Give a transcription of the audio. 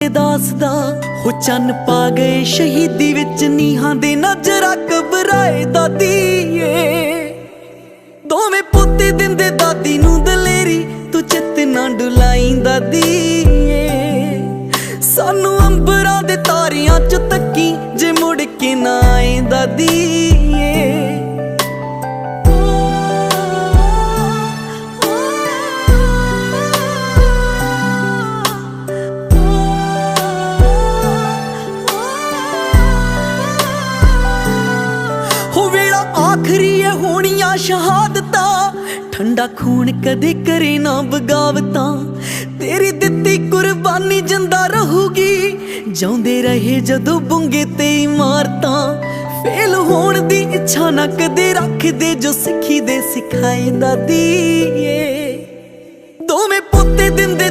ਦਾਸ ਦਾ ਹੋ ਚੰਨ ਪਾ ਗਏ, ਸ਼ਹੀਦੀ ਵਿੱਚ ਨੀਹਾਂ ਦੇ ਨਜ਼ਰਾ ਘਬਰਾਏ ਦਾਦੀਏ। ਦੋਵੇਂ ਪੁੱਤੇ ਦਿੰਦੇ ਦਾਦੀ ਨੂੰ ਦਲੇਰੀ, ਤੂੰ ਚਿੱਤ ਨਾ ਡੁਲਾਈ ਦਾਦੀਏ। ਸਾਨੂੰ ਅੰਬਰਾਂ ਦੇ ਤਾਰਿਆਂ ਚ ਤੱਕੀ, ਜੇ ਮੁੜ ਕੇ ਨਾ ਆਏ ਦਾਦੀਏ। ਹੋ ਤੇਰਾ ਆਖਰੀ ਏ ਹੋਣੀਆਂ ਸ਼ਹਾਦਤਾਂ। ਠੰਡਾ ਖੂਨ ਕਦੇ ਕਰੇ ਨਾ ਬਗਾਵਤਾਂ ਤੇਰੀ ਦਿੱਤੀ ਕੁਰਬਾਨੀ ਜਿੰਦਾ ਰਹੂਗੀ। ਜਾਉਂਦੇ ਰਹੇ ਜਦੋਂ ਬੁੰਗੇ ਤੇ ਇਮਾਰਤਾਂ। ਫੇਲ ਹੋਣ ਦੀ ਇੱਛਾ ਨਾ ਕਦੇ ਰੱਖਦੇ ਜੋ ਸਿੱਖੀ ਦੇ ਸਿਖਾਏ ਦਾਦੀ ਦੋਵੇਂ ਪੋਤੇ ਦਿੰਦੇ